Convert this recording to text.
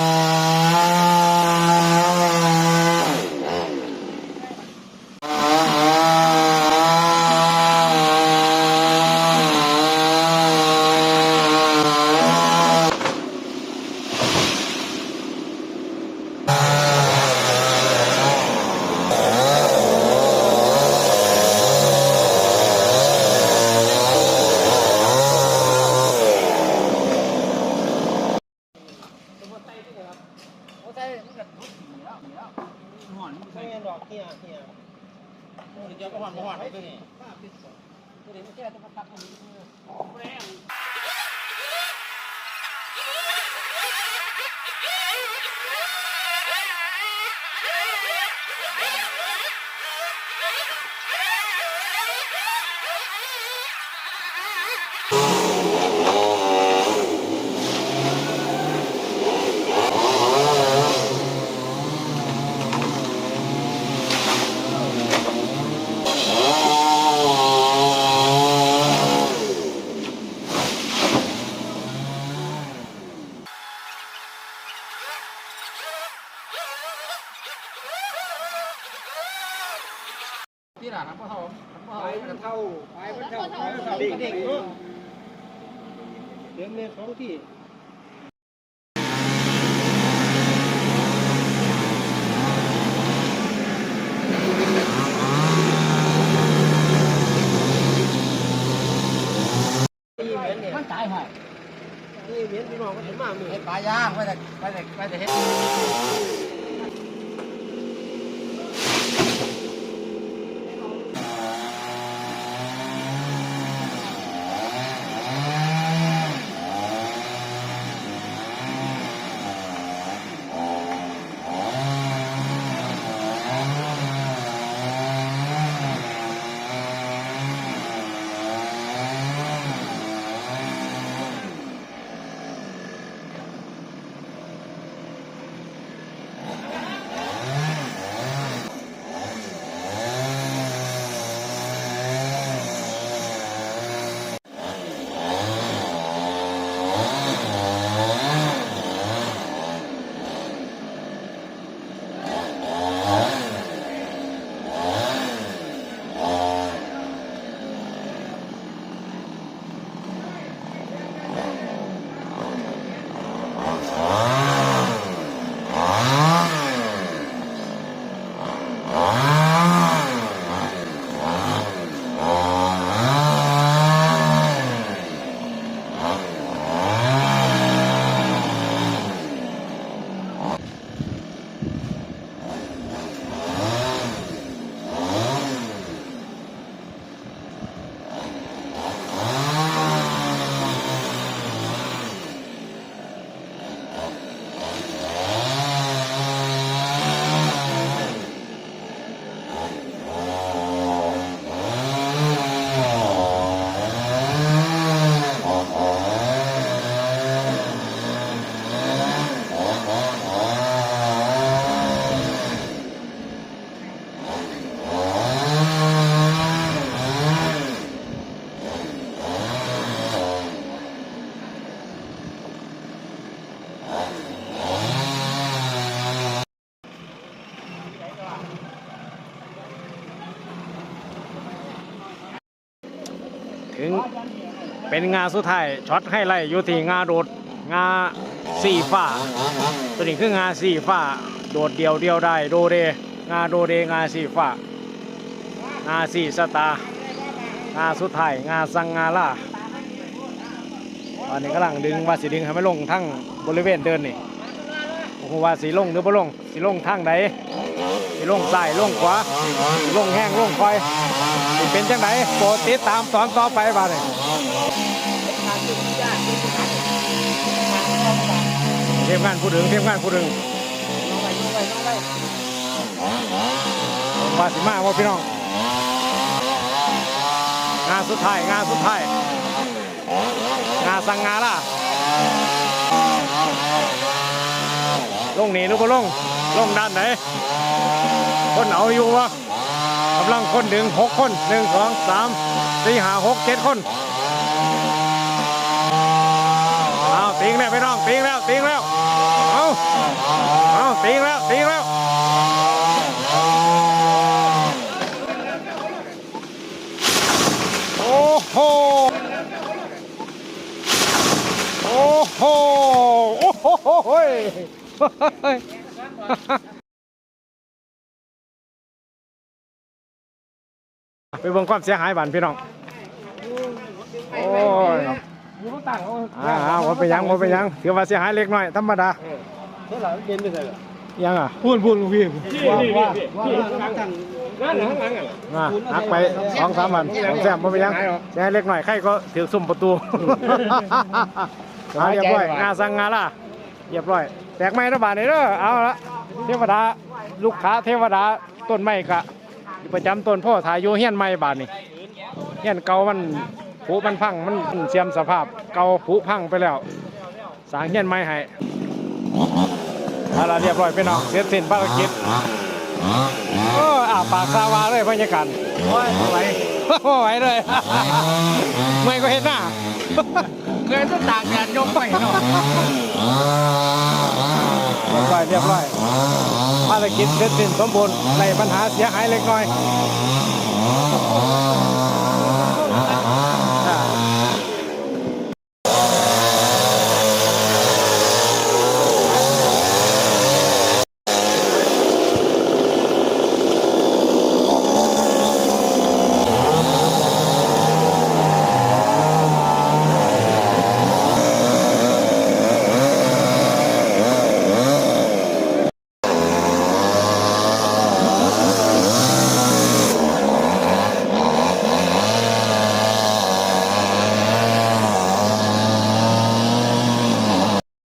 Uh... หอนบ่หอนตัวนี้ที่หลังน้ำพ่อเขาน้ำพ่อไปเขามันเท่าไปมันเท่าไปมันเท่า เด็กเด็กเนาะเลี้ยงในท้องที่นี่เหม็นเนี่ยมันตายหอย นี่เหม็นพี่น้องก็เห็นมากมือเห็ดปลาย่างไปแต่ไปแต่ไปแต่เห็น ถึงเป็นงาสุดท้ายช็อตให้ไล่อยู่ที่งาโดดงาสีฟ้า ตัวนี้คืองาสีฟ้า โดดเดียวเดียวได้โดเด งาโดเดงาสีฟ้างาสีสตางาสุดท้ายงาสังงาล่าอันนี้กำลังดึงว่าสีดึงให้ไม่ลงทั้งบริเวณเดินนี่โอ้โหว่าสีลงหรือบ่ลงสีลงทางใด สีลงซ้ายลงขวาลงแห้งลงคอยสิเป็นจังไดโปรดติดตามตอนต่อไปบ้าเลยเทียมงานผู้ดึงเทียมงานผู้ดึงว่าสิมาว่าพี่น้อง งานสุดท้ายงานสุดท้ายงานสังงานล่ะลงหนีหรือบ่ลงลงด้านไหน คนเอาอยู่วะกำลังคนดึงหกคนหนึ่งสองสามสี่ห้าหกเจ็ดคนเอาติงแล้วพี่น้องติงแล้วติงแล้วเอาเอาตีงแล้วตีงแล้วโอ้โหโอ้โหโอ้โห ไปเบิ่งความเสียหายบ้านพี่น้อง โอ้ยอ่าอ่าว่าไปยังว่าไปยังถือว่าเสียหายเล็กน้อยธรรมดาเท่าไหร่เย็นไปใส่ละยังอะพูดพูดลูกพี่ว่าว่าว่าตั้งนั่นหลังหลังอะมาหักไปสองสามวันของแซมว่าไปยังเสียหายเล็กน้อยใครก็ถือซุ่มประตูมาเรียบร้อยงาสั่งงาล่ะเรียบร้อยแตกไม้ระบาดเลยเด้อเอาละเทวดาลูกค้าเทวดาต้นไม้กะ ประจำต้นพ่อถ่ายอยู่เฮียนไม้บาทนี่เฮียนเก่ามันผุมันพังมันเสียมสภาพเก่าผุพังไปแล้วสร้างเฮียนไม้ให้เอาละเรียบร้อยพี่น้องเสร็จสิ้นภารกิจโอ้อาปากซาวาเลยพญากันโอ้ยไหวไหวเลยไม่ก็เห็นหน้าเคยต้องตากแดดยกไปเนาะเรียบร้อยเรียบร้อย ภารกิจเสร็จสิ้นสมบูรณ์ในปัญหาเสียหายเล็กน้อย